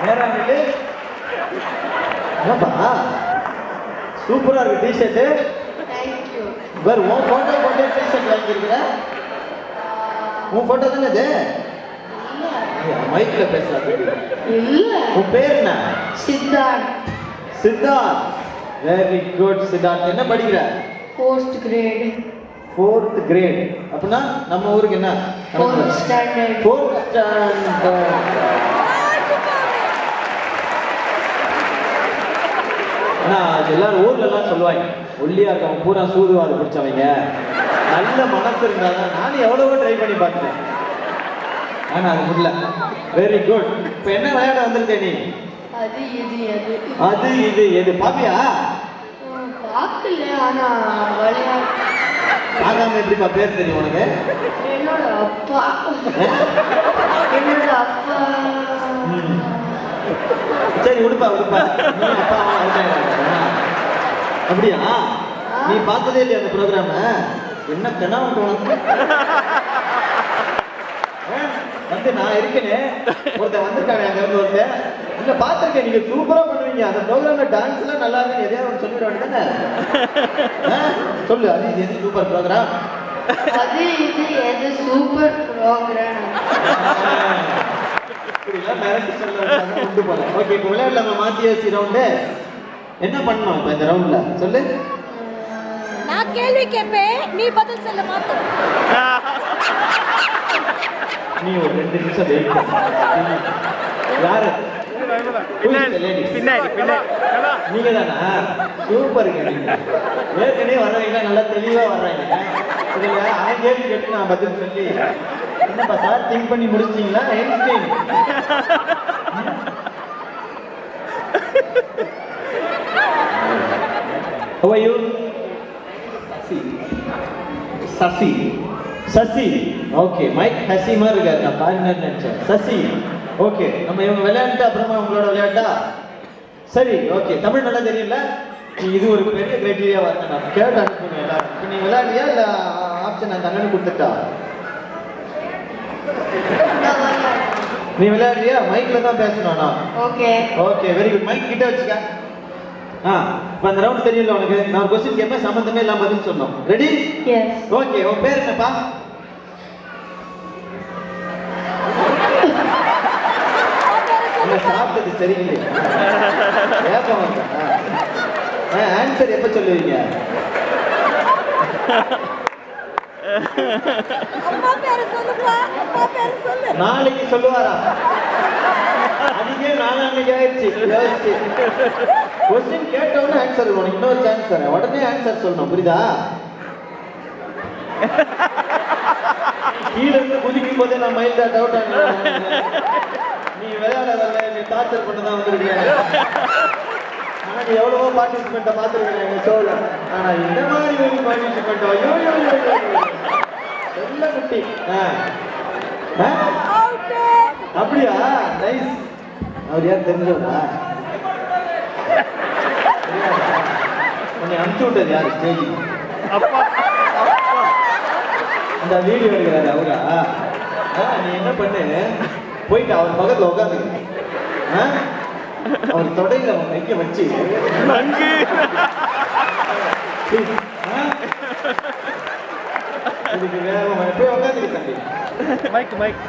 இல்லை என்னப்பா? சூப்பரா இருக்கு டிஷர்ட்டு வேறு உன் ஃபோட்டோ போட்டு டிஷர்ட் வாங்கியிருக்கிற? உன் ஃபோட்டோ தானே இது? மைக்ல பேசலாம் இல்ல. உன் பேர் என்ன? Siddharth. Siddharth. Very good Siddharth. என்ன படிக்கிற? ஃபோர்த் கிரேட் ஃபோர்த் கிரேட் அப்படின்னா நம்ம ஊருக்கு என்ன? ஃபோர்த் ஸ்டாண்டர்ட் ஃபோர்த் ஸ்டாண்டர்ட் ஆனா அது எல்லாரும் ஊர்ல எல்லாம் சொல்லுவாங்க ஒல்லியா இருக்கவங்க பூரா சூதுவாது பிடிச்சவங்க நல்ல மனசு இருந்தாதான் நானும் எவ்வளவோ ட்ரை பண்ணி பார்த்தேன். ஆனா அது முடியல வெரி குட் இப்ப என்ன விளையாட வந்திருக்க நீ? அது இது அது அது இது எது? பாப்பியா? பார்க்கல ஆனா விளையாட பார்க்காம எப்படிப்பா பேர் தெரியும் உனக்கு? என்னோட அப்பா. என்னோட அப்பா. சரி உடுப்பா உடுப்பா. அப்பா. அப்படியா? நீ பார்த்ததே இல்லையா அந்த ப்ரோக்ராம? என்ன உனக்கு? ஆ, வந்து நான் இருக்கேனே. ஒருத்தன் வந்திருக்காங்க அங்க இருந்து ஒருத்தன். இல்ல பார்த்திருக்கேன் நீங்க சூப்பரா பண்ணுவீங்க. அந்த ப்ரோக்ராம்ல டான்ஸ் எல்லாம் நல்லா இருக்கு எதையாவது ஒன்று சொல்லிட வேண்டியதானே? சொல்லு அது இது எது சூப்பர் ப்ரோக்ராம்? அது இது எது சூப்பர் ப்ரோக்ராம்? இப்படிலாம் மிரட்டி சொல்ல உண்டு போல. ஓகே இப்போ விளையாடலாமா? மாத்தியாசி ரவுண்டு என்ன பண்ணணும் இப்போ இந்த ரவுண்ட்ல சொல்லு. நான் கேள்வி கேட்பேன். நீ பதில் சொல்ல மாட்டேன் நீ ஒரு ரெண்டு நிமிஷம் வெயிட் பண்ணு. யாரு? நீங்க தானா சூப்பருங்க ஏற்கனவே வர்றவங்க நல்லா தெளிவா வர்றாங்க. இதுல அவன் கேள்வி கேட்டு நான் பதில் சொல்லி. என்னப்பா சார் திங்க் பண்ணி முடிச்சிட்டீங்களா? How are you? Sasi Sasi okay Mike Hussey மாதிரி இருக்காரு. நான் பாருங்கன்னு நினைச்சேன். சசி ஓகே நம்ம இவங்க விளையாண்டு அப்புறமா உங்களோட விளையாட்டா? சரி ஓகே தமிழ் நல்லா தெரியல நீ இது ஒரு பெரிய கிரைட்டீரியா வரணும் நான் கேட்டு அனுப்புங்க எல்லாரும். இப்போ நீ விளையாடியா இல்லை ஆப்ஷன் நான் அண்ணனுக்கு கொடுத்துட்டா? நீ விளையாடுறியா? மைக்ல தான் பேசணும் okay okay very good mike கிட்ட வச்சுக்க. ஆ இப்போ அந்த ரவுண்ட் தெரியல உனக்கு? நான் ஒரு கொஸ்டின் கேட்பேன் சம்மந்தமே இல்லாம பதில் சொன்னோம் ரெடி ஓகே உன் பேர் என்னப்பா? சாப்பிட்டது சரியில்லை ஆன்சர் எப்ப சொல்லுவீங்க? நாளைக்கு சொல்லுவாரா? அதுக்கே நாளான்னைக்கு ஆயிடுச்சு. யோசிச்சு. கொஸ்டின் கேட்டவுடனே ஆன்சர் உனக்கு இன்னொரு சான்ஸ் தரேன். உடனே ஆன்சர் சொல்லணும். புரியுதா? கீழ இருந்து குதிக்கும் போதே நான் மைண்ட் டவுட் நீ விளையாட வரல. நீ டார்ச்சர் பண்ண தான் வந்திருக்கீங்க ஆனா நீ எவ்வளவோ பார்ட்டிசிபெண்ட்டை பார்த்துருக்கேன் எங்க ஷோல ஆனா இந்த மாதிரி ஒரு பார்ட்டிசிபெண்ட் ஐயோ. நல்ல குட்டி. ஆ. அப்படியா? நைஸ் அவர் யார் தெரிஞ்சவரா? உன்னை அனுப்பிச்சு விட்டது யார்? ஸ்டேஜ். அப்பா. அந்த வீடியோ எடுக்கிறாரு அவரா. நீ என்ன பண்ணு? போயிட்டு அவர் பக்கத்துல உட்காந்து அவர் தொடையில அவன் கைய வச்சு. நன்கு? இதுக்கு வேகமா போய் உட்காந்துக்க தம்பி. Mike mike.